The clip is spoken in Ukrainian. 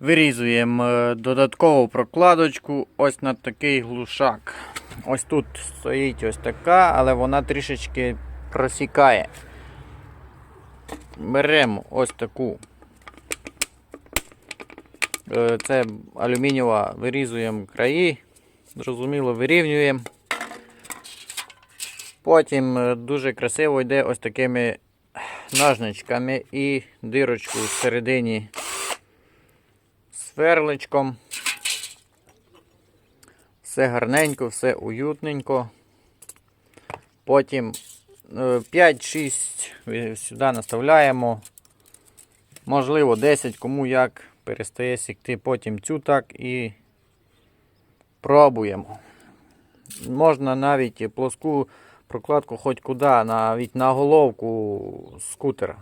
Вирізуємо е, додаткову прокладочку ось на такий глушак. Ось тут стоїть ось така, але вона трішечки просікає. Беремо ось таку. Е, Це алюмінієва, вирізуємо краї, зрозуміло, вирівнюємо. Потім е, дуже красиво йде ось такими ножничками і дирочку всередині сверличком. Все гарненько, все уютненько. Потім е, 5-6 сюди наставляємо. Можливо, 10, кому як перестає сікти. Потім цю так і пробуємо. Можна навіть плоску прокладку хоч куди, навіть на головку скутера.